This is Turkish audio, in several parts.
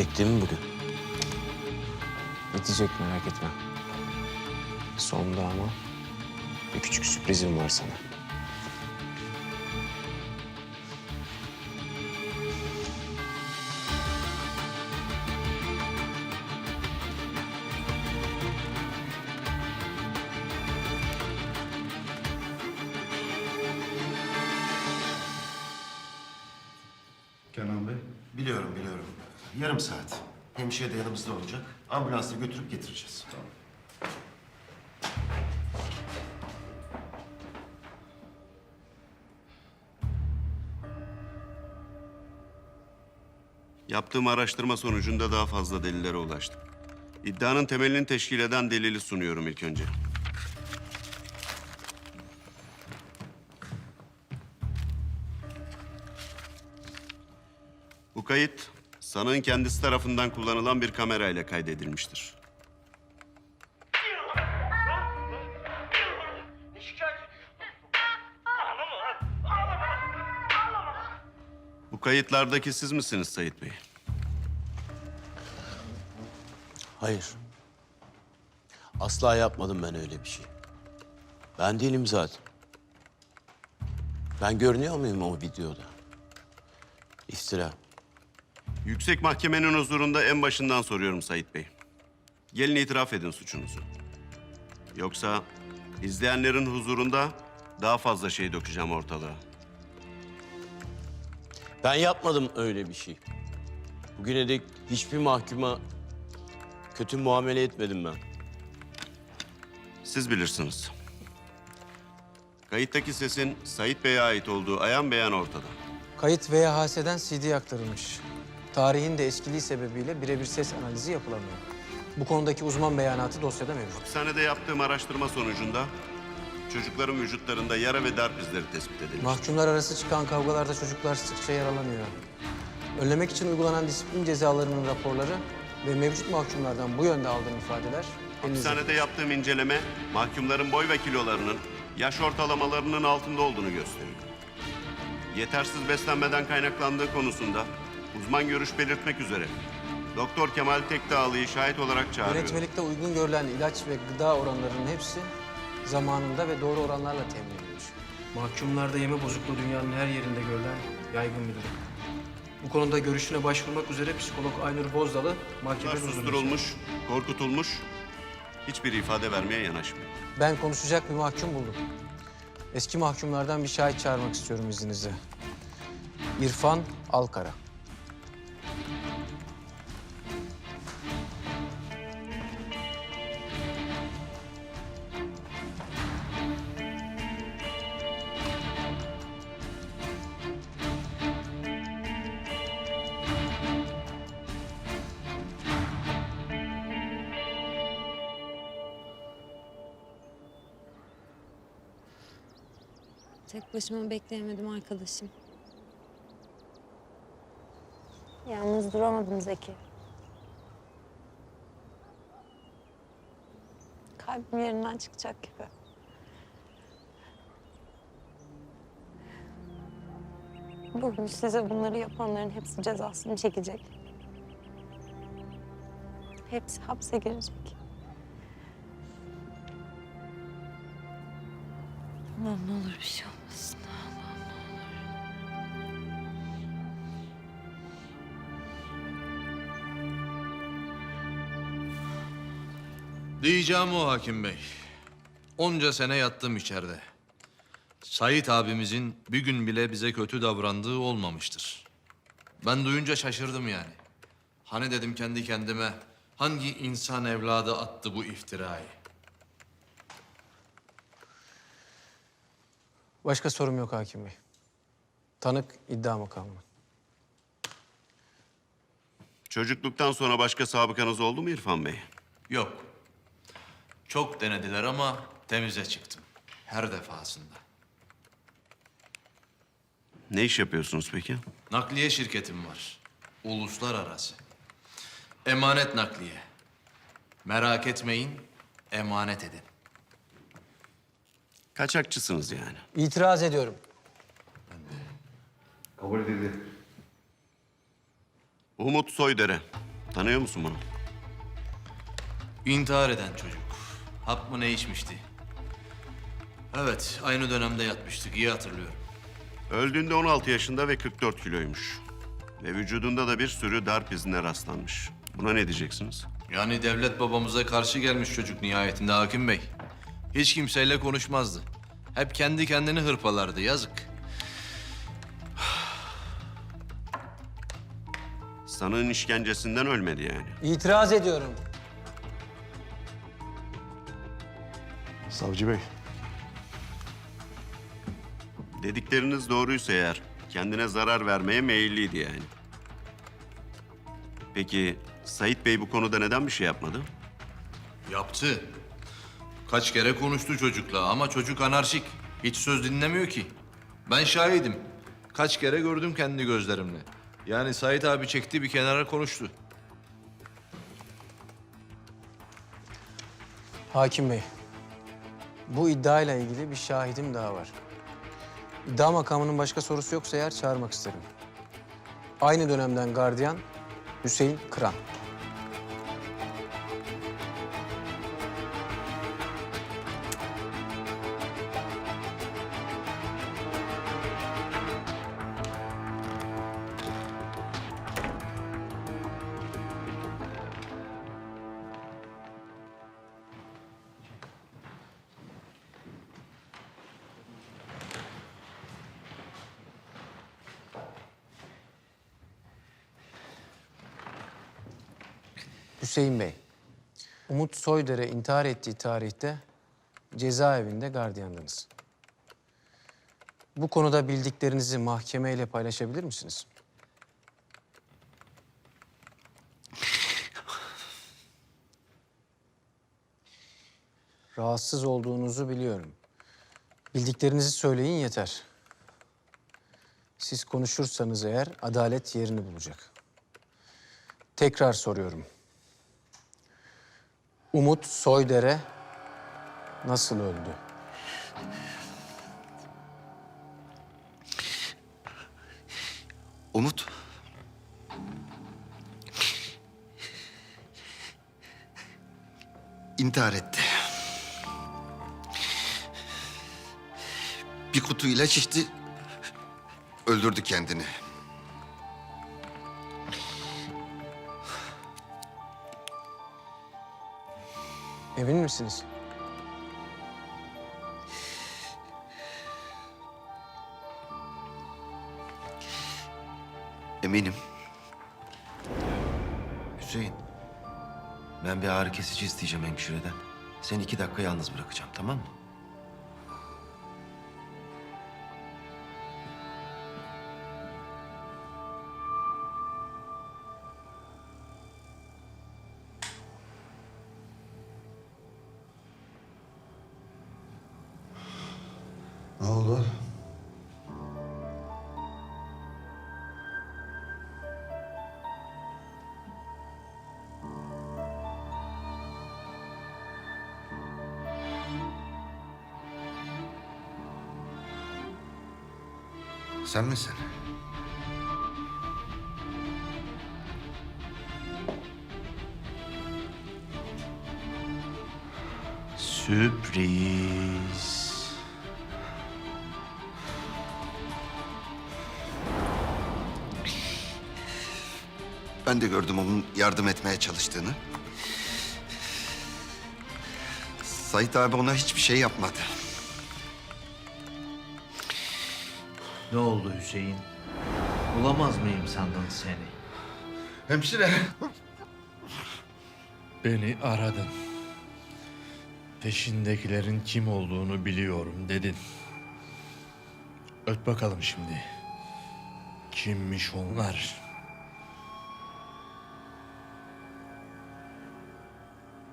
Bitecek mi bugün? Bitecek merak etme. Sonda ama bir küçük sürprizim var sana. Hemşire de yanımızda olacak. Ambulansla götürüp getireceğiz. Yaptığım araştırma sonucunda daha fazla delillere ulaştım. İddianın temelini teşkil eden delili sunuyorum ilk önce. Bu kayıt sanığın kendisi tarafından kullanılan bir kamerayla kaydedilmiştir. Bu kayıtlardaki siz misiniz Sayit Bey? Hayır. Asla yapmadım ben öyle bir şey. Ben değilim zaten. Ben görünüyor muyum o videoda? İftira. Yüksek Mahkemenin huzurunda en başından soruyorum Sayit Bey. Gelin itiraf edin suçunuzu. Yoksa izleyenlerin huzurunda daha fazla şey dökeceğim ortalığa. Ben yapmadım öyle bir şey. Bugüne dek hiçbir mahkuma kötü muamele etmedim ben. Siz bilirsiniz. Kayıttaki sesin Sayit Bey'e ait olduğu ayan beyan ortada. Kayıt VHS'den CD aktarılmış. Tarihin de eskiliği sebebiyle birebir ses analizi yapılamıyor. Bu konudaki uzman beyanatı dosyada mevcut. Hapishanede yaptığım araştırma sonucunda çocukların vücutlarında yara ve darp izleri tespit edilmiş. Mahkumlar arası çıkan kavgalarda çocuklar sıkça yaralanıyor. Önlemek için uygulanan disiplin cezalarının raporları ve mevcut mahkumlardan bu yönde aldığım ifadeler. Hapishanede yaptığım inceleme mahkumların boy ve kilolarının yaş ortalamalarının altında olduğunu gösteriyor. Yetersiz beslenmeden kaynaklandığı konusunda uzman görüş belirtmek üzere Doktor Kemal Tekdağlı'yı şahit olarak çağırıyorum. Yönetmelikte uygun görülen ilaç ve gıda oranlarının hepsi zamanında ve doğru oranlarla temin edilmiş. Mahkumlarda yeme bozukluğu dünyanın her yerinde görülen yaygın bir durum. Bu konuda görüşüne başvurmak üzere psikolog Aynur Bozdalı mahkeme Bunlar susturulmuş, korkutulmuş, hiçbir ifade vermeye yanaşmıyor. Ben konuşacak bir mahkum buldum. Eski mahkumlardan bir şahit çağırmak istiyorum izninizle. İrfan Alkara. Başıma bekleyemedim arkadaşım. Yalnız duramadım Zeki. Kalbim yerinden çıkacak gibi. Bugün size bunları yapanların hepsi cezasını çekecek. Hepsi hapse girecek. Allah'ım ne olur bir şey olmasın. Diyeceğim o hakim bey. Onca sene yattım içeride. Sait abimizin bir gün bile bize kötü davrandığı olmamıştır. Ben duyunca şaşırdım yani. Hani dedim kendi kendime hangi insan evladı attı bu iftirayı? Başka sorum yok hakim bey. Tanık iddia makamı. Çocukluktan sonra başka sabıkanız oldu mu İrfan Bey? Yok. Çok denediler ama temize çıktım. Her defasında. Ne iş yapıyorsunuz peki? Nakliye şirketim var. Uluslararası. Emanet nakliye. Merak etmeyin, emanet edin. Kaçakçısınız yani. İtiraz ediyorum. Kabul edildi. Umut Soydere. Tanıyor musun bunu? İntihar eden çocuk. Hap mı ne içmişti? Evet, aynı dönemde yatmıştık. iyi hatırlıyorum. Öldüğünde 16 yaşında ve 44 kiloymuş. Ve vücudunda da bir sürü darp izine rastlanmış. Buna ne diyeceksiniz? Yani devlet babamıza karşı gelmiş çocuk nihayetinde hakim bey. Hiç kimseyle konuşmazdı. Hep kendi kendini hırpalardı. Yazık. Sanığın işkencesinden ölmedi yani. İtiraz ediyorum. Savcı Bey. Dedikleriniz doğruysa eğer kendine zarar vermeye meyilliydi yani. Peki Sait Bey bu konuda neden bir şey yapmadı? Yaptı. Kaç kere konuştu çocukla ama çocuk anarşik. Hiç söz dinlemiyor ki. Ben şahidim. Kaç kere gördüm kendi gözlerimle. Yani Sait abi çekti bir kenara konuştu. Hakim Bey, bu iddiayla ilgili bir şahidim daha var. İddia makamının başka sorusu yoksa eğer çağırmak isterim. Aynı dönemden gardiyan Hüseyin Kıran. Hüseyin Bey, Umut Soydere intihar ettiği tarihte cezaevinde gardiyandınız. Bu konuda bildiklerinizi mahkemeyle paylaşabilir misiniz? Rahatsız olduğunuzu biliyorum. Bildiklerinizi söyleyin yeter. Siz konuşursanız eğer adalet yerini bulacak. Tekrar soruyorum. Umut Soydere nasıl öldü? Umut. İntihar etti. Bir kutu ilaç içti. Öldürdü kendini. Emin misiniz? Eminim. Hüseyin. Ben bir ağrı kesici isteyeceğim hemşireden. Seni iki dakika yalnız bırakacağım tamam mı? Ne oldu? Sen misin? Sürpriz. Ben de gördüm onun yardım etmeye çalıştığını. Sait abi ona hiçbir şey yapmadı. Ne oldu Hüseyin? Bulamaz mıyım sandın seni? Hemşire. Beni aradın. Peşindekilerin kim olduğunu biliyorum dedin. Öt bakalım şimdi. Kimmiş onlar?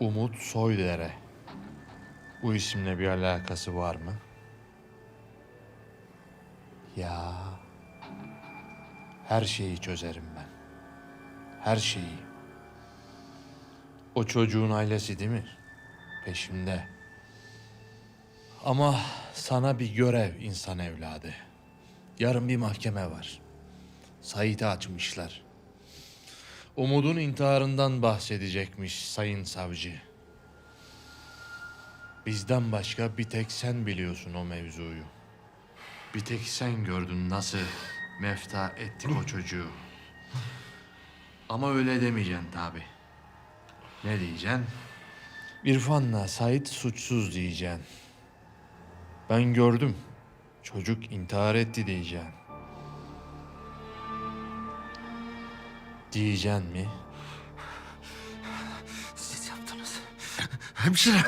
Umut Soydere. Bu isimle bir alakası var mı? Ya. Her şeyi çözerim ben. Her şeyi. O çocuğun ailesi değil mi? Peşimde. Ama sana bir görev insan evladı. Yarın bir mahkeme var. Sait'i açmışlar. Umud'un intiharından bahsedecekmiş sayın savcı. Bizden başka bir tek sen biliyorsun o mevzuyu. Bir tek sen gördün nasıl mefta ettik o çocuğu. Ama öyle demeyeceksin tabi. Ne diyeceksin? İrfan'la Sait suçsuz diyeceksin. Ben gördüm. Çocuk intihar etti diyeceksin. Diyeceksin mi? Siz yaptınız. Hemşire.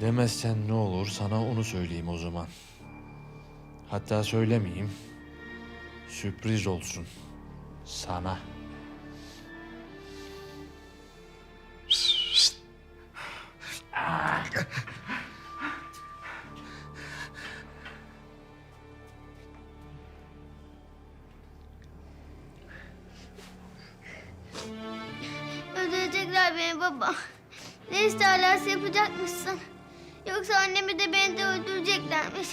Demezsen ne olur sana onu söyleyeyim o zaman. Hatta söylemeyeyim. Sürpriz olsun. Sana. Yapacakmışsın. Yoksa annemi de beni de öldüreceklermiş.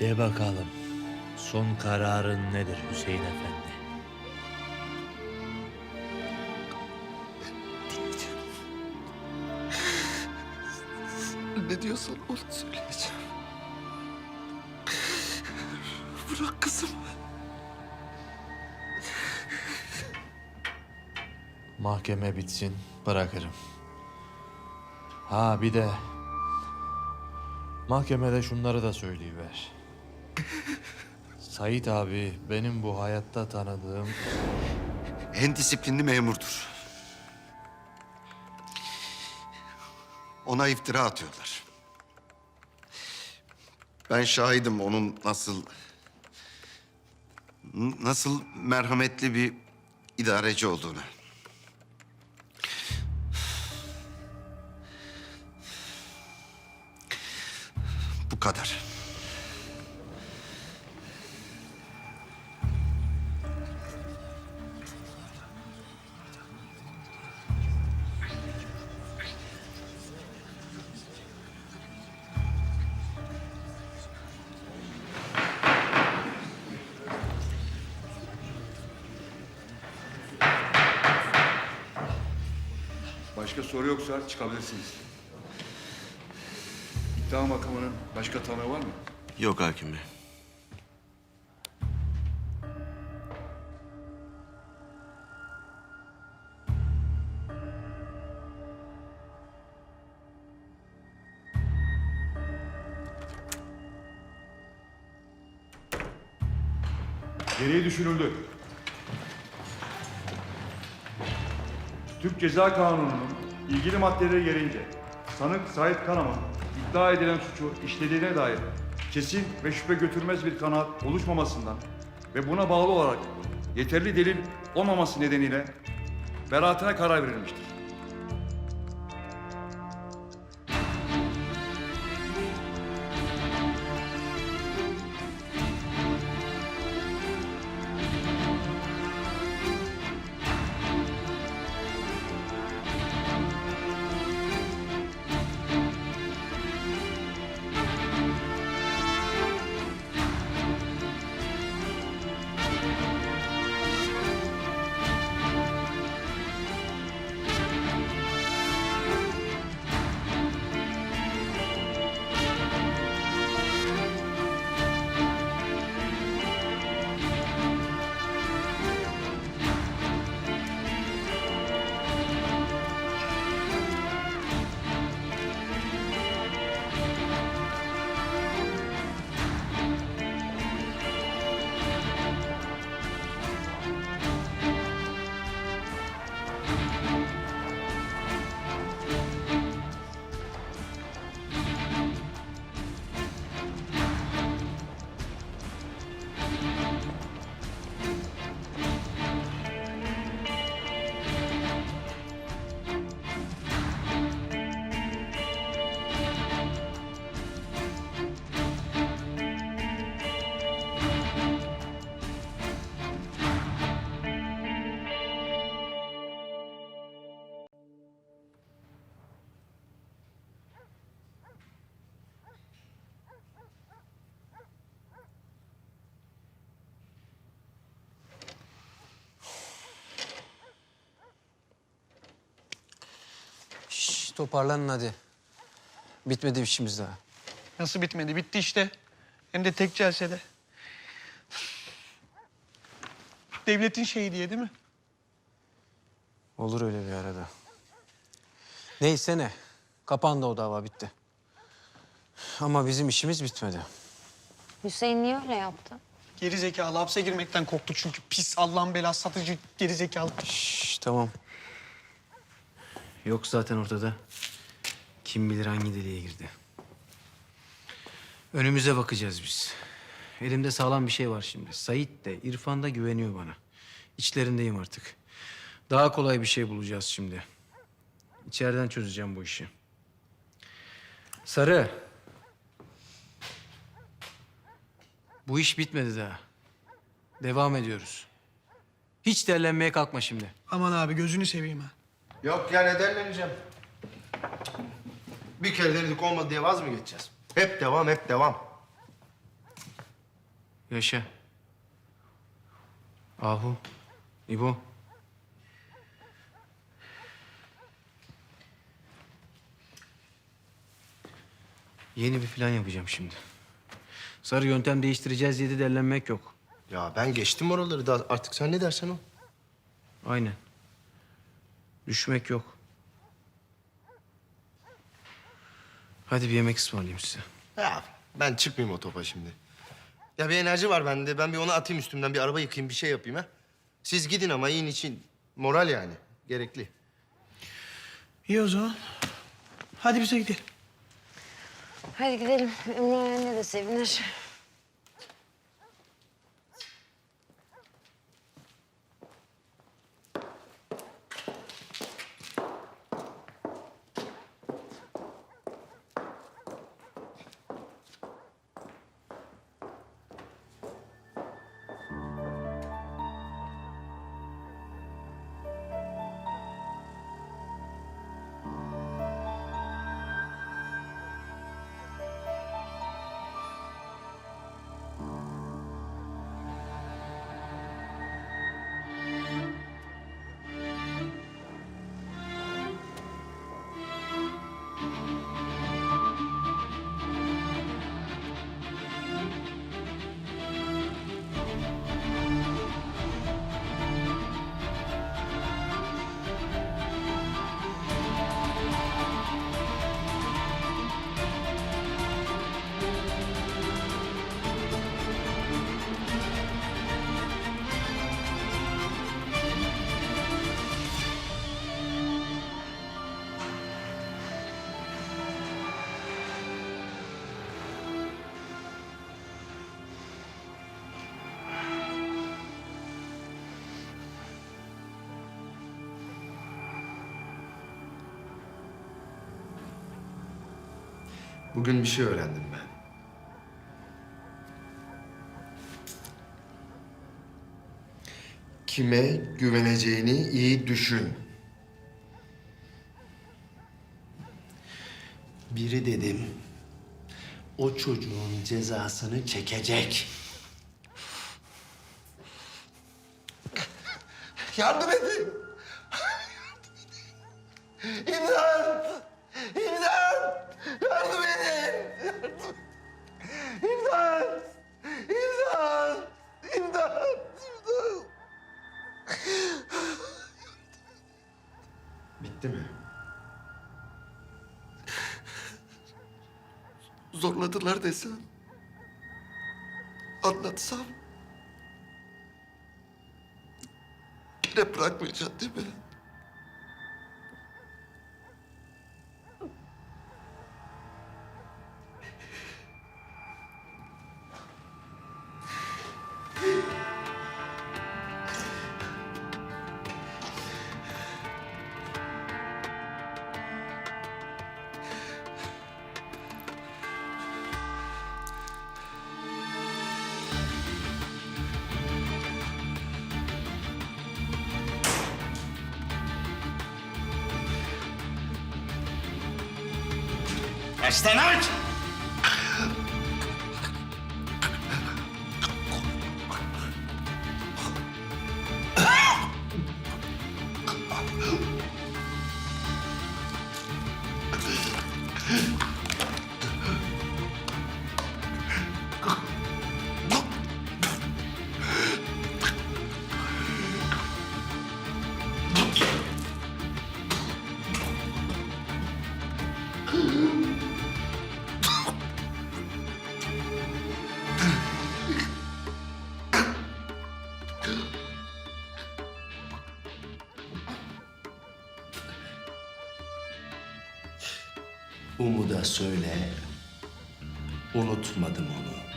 De bakalım. Son kararın nedir Hüseyin Efendi? Ne diyorsan onu söyleyeceğim. Bırak kızım. Mahkeme bitsin bırakırım. Ha bir de mahkemede şunları da söyleyiver. Sait abi benim bu hayatta tanıdığım En disiplinli memurdur. Ona iftira atıyorlar. Ben şahidim onun nasıl... ...nasıl merhametli bir idareci olduğunu. Kadar. Başka soru yoksa çıkabilirsiniz. İddia makamının başka tanığı var mı? Yok hakim bey. Gereği düşünüldü. Türk Ceza Kanunu'nun ilgili maddeleri gereğince sanık Sait Karaman iddia edilen suçu işlediğine dair kesin ve şüphe götürmez bir kanaat oluşmamasından ve buna bağlı olarak yeterli delil olmaması nedeniyle beraatine karar verilmiştir. Toparlanın hadi. Bitmedi işimiz daha. Nasıl bitmedi? Bitti işte. Hem de tek celsede. Devletin şeyi diye değil mi? Olur öyle bir arada. Neyse ne. Kapandı o dava bitti. Ama bizim işimiz bitmedi. Hüseyin niye öyle yaptı? Geri zekalı hapse girmekten korktu çünkü pis Allah'ın belası satıcı geri zekalı. Şş, tamam. Yok zaten ortada. Kim bilir hangi deliğe girdi. Önümüze bakacağız biz. Elimde sağlam bir şey var şimdi. Sait de İrfan da güveniyor bana. İçlerindeyim artık. Daha kolay bir şey bulacağız şimdi. İçeriden çözeceğim bu işi. Sarı. Bu iş bitmedi daha. Devam ediyoruz. Hiç derlenmeye kalkma şimdi. Aman abi gözünü seveyim ha. Yok ya neden deneyeceğim? Bir kere denedik olmadı diye vaz mı geçeceğiz? Hep devam, hep devam. Yaşa. Ahu. İbo. Yeni bir plan yapacağım şimdi. Sarı yöntem değiştireceğiz diye de derlenmek yok. Ya ben geçtim oraları da artık sen ne dersen o. Aynen. Düşmek yok. Hadi bir yemek ısmarlayayım size. Ya ben çıkmayayım o topa şimdi. Ya bir enerji var bende. Ben bir onu atayım üstümden. Bir araba yıkayayım, bir şey yapayım ha. Siz gidin ama yiyin için. Moral yani. Gerekli. İyi o zaman. Hadi bize gidelim. Hadi gidelim. Ümran anne de sevinir. Bugün bir şey öğrendim ben. Kime güveneceğini iyi düşün. Biri dedim, o çocuğun cezasını çekecek. Yardım edin! Zorladılar desem. Anlatsam. Yine bırakmayacaksın değil mi? Umud'a söyle, unutmadım onu.